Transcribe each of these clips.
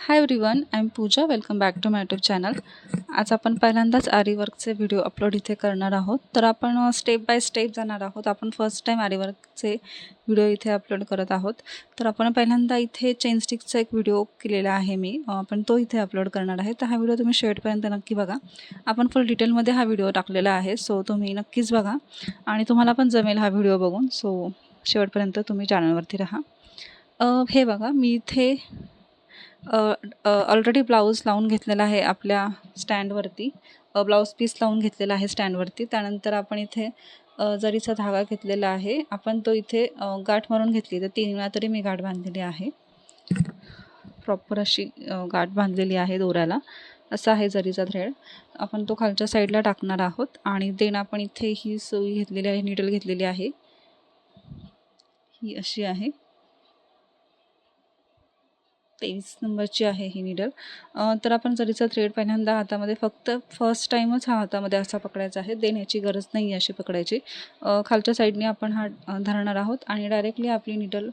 Hi everyone I am Pooja welcome back to my YouTube channel आज आपण पहिल्यांदाच आरीवर्कचे video upload इथे करणार आहोत. तर आपण स्टेप बाय स्टेप जाणार आहोत. आपण फर्स्ट टाईम आरीवर्कचे व्हिडिओ इथे अपलोड करत आहोत. तर आपण पहिल्यांदा इथे चेन स्टिकचा एक व्हिडिओ केलेला आहे मी. आपण तो इथे अपलोड करणार आहे. तर हा व्हिडिओ तुम्ही शेवटपर्यंत नक्की बघा. आपण फुल डिटेलमध्ये हा व्हिडिओ टाकलेला आहे. सो तुम्ही नक्कीच बघा. आणि तुम्हाला पण जमेल हा व्हिडिओ बघून. सो शेवटपर्यंत तुम्ही चॅनलवरती राहा. हे बघा मी इथे ऑलरेडी ब्लाऊज लावून घेतलेला आहे आपल्या स्टँडवरती ब्लाऊज पीस लावून घेतलेला आहे स्टँडवरती त्यानंतर आपण इथे जरीचा धागा घेतलेला आहे. आपण तो इथे गाठ मारून घेतली. तर तीन वेळा तरी मी गाठ बांधलेली आहे. प्रॉपर अशी गाठ बांधलेली आहे दोऱ्याला. असा आहे जरीचा थ्रेड आपण तो खालच्या साईडला टाकणार आहोत. आणि देन आपण इथे ही सोयी घेतलेली आहे निडल घेतलेली आहे. ही अशी आहे. तेवीस नंबरची आहे ही निडल तर आपण जरीचा थ्रेड पहिल्यांदा हातामध्ये फक्त फर्स्ट टाईमच हा हातामध्ये असा पकडायचा आहे. देण्याची गरज नाही आहे अशी पकडायची. खालच्या साईडने आपण हा धरणार आहोत आणि डायरेक्टली आपली निडल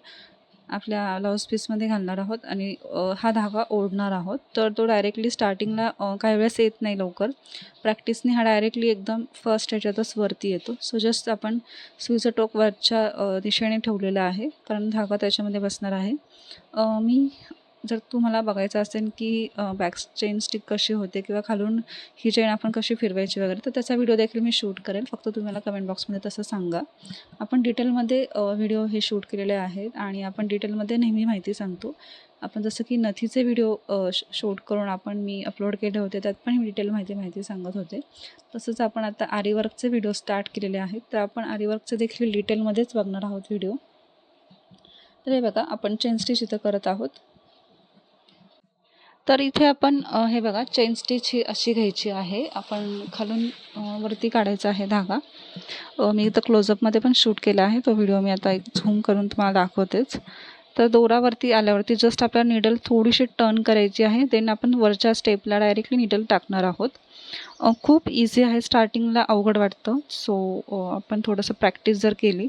आपल्या ब्लाऊज पीसमध्ये घालणार आहोत आणि हा धागा ओढणार आहोत. तर तो डायरेक्टली स्टार्टिंगला काही वेळेस येत नाही लवकर. प्रॅक्टिसने हा डायरेक्टली एकदम फर्स्ट ह्याच्यातच वरती येतो. सो जस्ट आपण सुईचं टोक वरच्या दिशेने ठेवलेलं आहे. कारण धागा त्याच्यामध्ये बसणार आहे. मी जर तुम्हाला बघायचं असेल की बॅक चेन स्टिक कशी होते किंवा खालून ही चेन आपण कशी फिरवायची वगैरे तर त्याचा व्हिडिओ देखील मी शूट करेल. फक्त तुम्ही मला कमेंट बॉक्समध्ये तसं सांगा. आपण डिटेलमध्ये व्हिडिओ हे शूट केलेले आहेत आणि आपण डिटेलमध्ये नेहमी माहिती सांगतो. आपण जसं की नथीचे व्हिडिओ शूट करून आपण मी अपलोड केले होते त्यात पण डिटेल माहिती माहिती सांगत होते. तसंच आपण आता आरीवर्कचे व्हिडिओ स्टार्ट केलेले आहेत तर आपण आरीवर्कचे देखील डिटेलमध्येच बघणार आहोत व्हिडिओ तर हे बघा आपण चेन स्टिच इथं करत आहोत. तर इथे आपण हे बघा चेन स्टिच ही अशी घ्यायची आहे. आपण खालून वरती काढायचा आहे धागा. मी इथं क्लोजअपमध्ये पण शूट केला आहे. तो व्हिडिओ मी आता एक झूम करून तुम्हाला दाखवतेच. तर दोरावरती आल्यावरती जस्ट आपल्याला निडल थोडीशी टर्न करायची आहे. देन आपण वरच्या स्टेपला डायरेक्टली निडल टाकणार आहोत. खूप इझी आहे स्टार्टिंगला अवघड वाटतं. सो आपण थोडंसं प्रॅक्टिस जर केली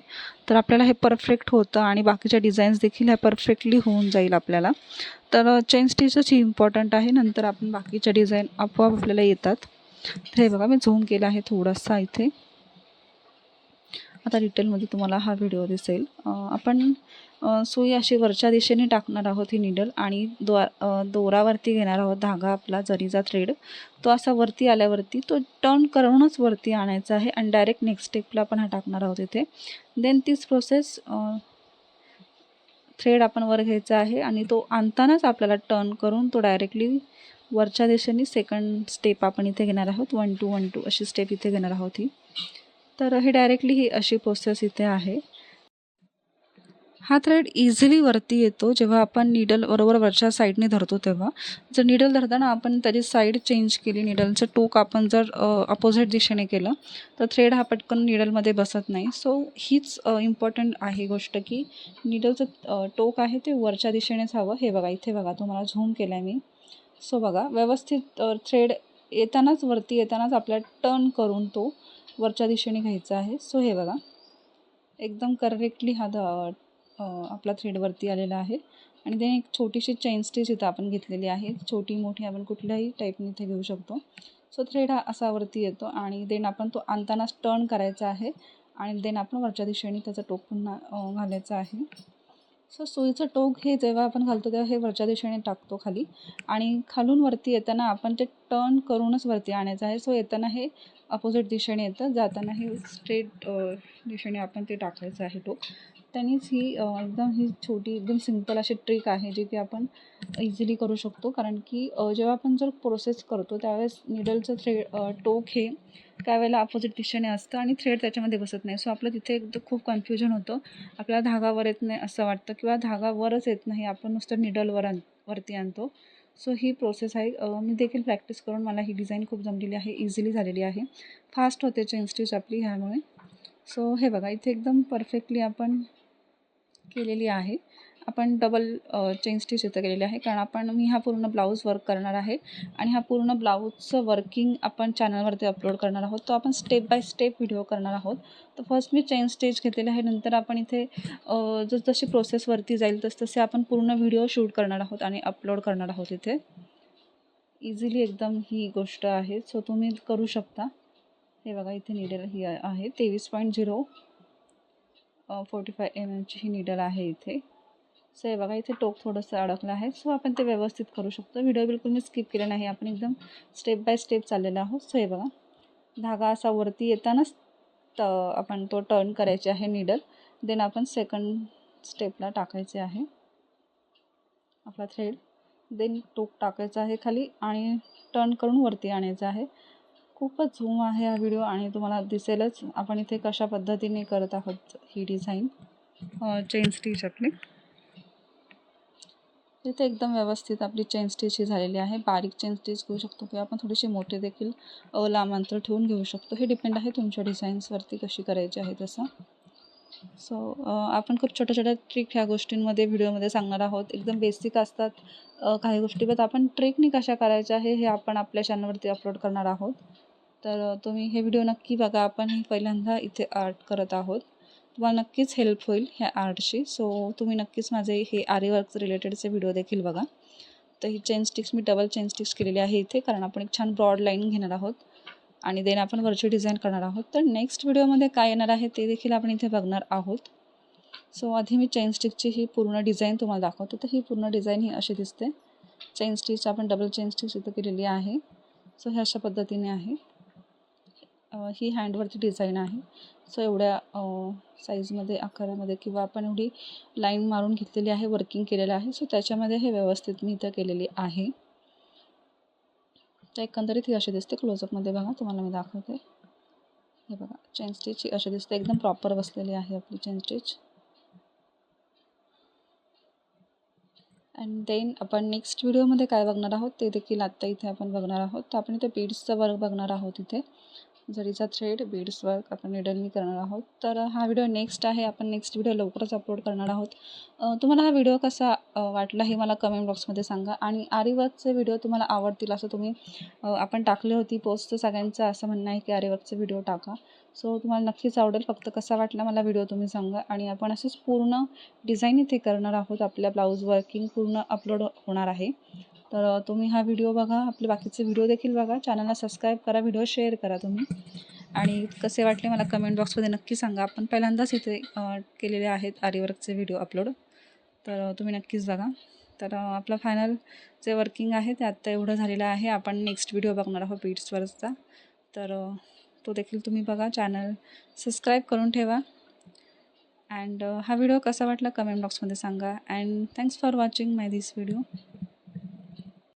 तर आपल्याला हे परफेक्ट होतं आणि बाकीच्या डिझाईन्स देखील ह्या परफेक्टली होऊन जाईल आपल्याला. तर चेन स्टिचच ही इम्पॉर्टंट आहे. नंतर आपण बाकीच्या डिझाईन आपोआप आपल्याला येतात. तर हे बघा मी झूम केला आहे थोडासा इथे. आता डिटेलमध्ये तुम्हाला हा व्हिडिओ दिसेल. आपण सुई अशी वरच्या दिशेने टाकणार आहोत ही निडल आणि द्वा दोरावरती घेणार आहोत धागा आपला जरीचा थ्रेड तो असा वरती आल्यावरती तो टर्न करूनच वरती आणायचा आहे आणि डायरेक्ट नेक्स्ट स्टेपला आपण हा टाकणार आहोत इथे. देन तीच प्रोसेस थ्रेड आपण वर घ्यायचा आहे आणि तो आणतानाच आपल्याला टर्न करून तो डायरेक्टली वरच्या दिशेने सेकंड स्टेप आपण इथे घेणार आहोत. वन टू वन टू अशी स्टेप इथे घेणार आहोत ही. तर हे डायरेक्टली ही अशी प्रोसेस इथे आहे. हा थ्रेड इझिली वरती येतो जेव्हा आपण निडल बरोबर वरच्या साईडने धरतो तेव्हा. जर निडल धरताना आपण त्याची साईड चेंज केली निडलचं टोक आपण जर अपोजिट दिशेने केलं तर थ्रेड हा पटकन निडलमध्ये बसत नाही. सो हीच इम्पॉर्टंट आहे गोष्ट की निडलचं टोक आहे ते वरच्या दिशेनेच हवं. हे बघा इथे बघा तुम्हाला झूम केलं आहे मी. सो बघा व्यवस्थित थ्रेड येतानाच वरती येतानाच आपल्या टर्न करून तो वरच्या दिशेने घ्यायचा आहे. सो हे बघा. एकदम करेक्टली हा द आपला थ्रेडवरती आलेला आहे. आणि ते एक छोटीशी चेन स्टिच इथं आपण घेतलेली आहे. छोटी मोठी आपण कुठल्याही टाईपने इथे घेऊ शकतो. सो थ्रेड हा असा वरती येतो आणि देन आपण तो आणतानाच टर्न करायचा आहे. आणि देन आपण वरच्या दिशेने त्याचं टोक पुन्हा घालायचं आहे. सो सुईचं टोक हे जेव्हा आपण घालतो तेव्हा हे वरच्या दिशेने टाकतो खाली. आणि खालून वरती येताना आपण ते टर्न करूनच वरती आणायचं आहे. सो येताना हे अपोजिट दिशेने येतं. जाताना हे स्ट्रेट दिशेने आपण ते टाकायचं आहे टोक. त्यांनीच ही एकदम ही छोटी एकदम सिंपल अशी ट्रिक आहे जी की आपण इझिली करू शकतो. कारण की जेव्हा आपण जर प्रोसेस करतो त्यावेळेस निडलचं थ्रे टोक हे काय वेळेला अपोजिट दिशेने असतं आणि थ्रेड त्याच्यामध्ये बसत नाही. सो आपलं तिथे एकदम खूप कन्फ्युजन होतं. आपल्याला धागा वर येत नाही असं वाटतं किंवा धागा वरच येत नाही. आपण नुसतं निडलवर आण वरती आणतो. सो ही प्रोसेस आहे. मी देखील प्रॅक्टिस करून मला ही डिझाईन खूप जमलेली आहे. इझिली झालेली आहे. फास्ट होते चेन स्टिच आपली ह्यामुळे. सो हे बघा इथे एकदम परफेक्टली आपण केलेली आहे. आपण डबल चेन स्टिच इथं केलेली आहे. कारण आपण मी हा पूर्ण ब्लाऊज वर्क करणार आहे. आणि हा पूर्ण ब्लाऊजचं वर्किंग आपण चॅनलवरती अपलोड करणार आहोत. तो आपण स्टेप बाय स्टेप व्हिडिओ करणार आहोत. तर फर्स्ट मी चेन स्टिच घेतलेले आहे. नंतर आपण इथे जसजशी प्रोसेसवरती जाईल तसतसे आपण पूर्ण व्हिडिओ शूट करणार आहोत आणि अपलोड करणार आहोत इथे. इझिली एकदम ही गोष्ट आहे. सो तुम्ही करू शकता. हे बघा इथे निडल ही आहे. तेवीस point zero forty five M एमची ही निडल आहे इथे. सो हे बघा इथे टोक थोडंसं अडकलं आहे. सो आपण ते व्यवस्थित करू शकतो. व्हिडिओ बिलकुल मी स्किप केला नाही. आपण एकदम स्टेप बाय स्टेप चाललेलो आहोत. सो हे बघा धागा असा वरती येतानाच त आपण तो टर्न करायचे आहे निडल देन आपण सेकंड स्टेपला टाकायचे आहे. आपला थ्रेड देन टोक टाकायचा आहे खाली आणि टर्न करून वरती आणायचं आहे. खूपच झूम आहे हा व्हिडिओ आणि तुम्हाला दिसेलच. आपण इथे कशा पद्धतीने करत आहोत ही डिझाईन चेन स्टिच आपली. तिथे एकदम व्यवस्थित आपली चेन स्टिच ही झालेली आहे. बारीक चेन स्टिच घेऊ शकतो किंवा आपण थोडीशी मोठी देखील लांबांतर ठेवून घेऊ शकतो. हे डिपेंड आहे तुमच्या डिझाईन्सवरती कशी करायची आहे तसं. सो आपण खूप छोट्या छोट्या ट्रिक ह्या गोष्टींमध्ये व्हिडिओमध्ये सांगणार आहोत. एकदम बेसिक असतात. काही गोष्टी बट आपण ट्रिकनी कशा करायच्या आहे हे आपण आपल्या चॅनलवरती अपलोड करणार आहोत. तर तुम्ही हे व्हिडिओ नक्की बघा. आपण हे पहिल्यांदा इथे आर्ट करत आहोत. तुम्हाला नक्कीच हेल्प होईल ह्या आर्टशी सो तुम्ही नक्कीच माझे हे आरी रिलेटेडचे व्हिडिओ देखील बघा. तर ही चेन स्टिक्स मी डबल चेन स्टिक्स केलेली आहे इथे कारण आपण एक छान ब्रॉड लाईन घेणार आहोत. आणि देन आपण वरची डिझाईन करणार आहोत. तर नेक्स्ट व्हिडिओमध्ये काय येणार आहे ते देखील आपण इथे बघणार आहोत. सो आधी मी चेन स्टिकची ही पूर्ण डिझाईन तुम्हाला दाखवते. तर ही पूर्ण डिझाईन ही अशी दिसते. चेन स्टिच आपण डबल चेन स्टिच इथं केलेली आहे. सो हे अशा पद्धतीने आहे. ही हँडवरची डिझाईन आहे. सो एवढ्या साईजमध्ये आकारामध्ये किंवा आपण एवढी लाईन मारून घेतलेली आहे वर्किंग केलेलं आहे. सो त्याच्यामध्ये हे व्यवस्थित मी इथं केलेली आहे. तर एकंदरीत ही अशी दिसते. क्लोजअपमध्ये बघा तुम्हाला मी दाखवते. हे बघा चेन स्टिच ही अशी दिसते. एकदम प्रॉपर बसलेली आहे आपली चेन स्टिच अँड देन आपण नेक्स्ट व्हिडिओमध्ये काय बघणार आहोत ते देखील आत्ता इथे आपण बघणार आहोत. तर आपण इथे बीड्सचं वर्क बघणार आहोत इथे. जरीचा थ्रेड बीड्स वर्क आपण निडलनी करणार आहोत. तर हा व्हिडिओ नेक्स्ट आहे. आपण नेक्स्ट व्हिडिओ लवकरच अपलोड करणार आहोत. तुम्हाला हा व्हिडिओ कसा वाटला हे मला कमेंट बॉक्समध्ये सांगा. आणि आरीवर्कचे व्हिडिओ तुम्हाला आवडतील असं तुम्ही आपण टाकली होती पोस्ट तर सगळ्यांचं असं म्हणणं आहे की आरीवर्कचे व्हिडिओ टाका. सो तुम्हाला नक्कीच आवडेल. फक्त कसा वाटला मला व्हिडिओ तुम्ही सांगा. आणि आपण असंच पूर्ण डिझाईन इथे करणार आहोत. आपल्या ब्लाऊज वर्किंग पूर्ण अपलोड होणार आहे. तर तुम्ही हा व्हिडिओ बघा आपले बाकीचे व्हिडिओ देखील बघा. चॅनलला सबस्क्राईब करा व्हिडिओ शेअर करा तुम्ही. आणि कसे वाटले मला कमेंट बॉक्समध्ये नक्की सांगा. आपण पहिल्यांदाच इथे केलेले आहेत आरीवर्कचे व्हिडिओ अपलोड तर तुम्ही नक्कीच बघा. तर आपलं फायनल जे वर्किंग आहे ते आत्ता एवढं झालेलं आहे. आपण नेक्स्ट व्हिडिओ बघणार आहोत बीट्सवरचा तर तो देखील तुम्ही बघा. चॅनल सबस्क्राईब करून ठेवा. अँड हा व्हिडिओ कसा वाटला कमेंट बॉक्समध्ये सांगा. And thanks for watching my this video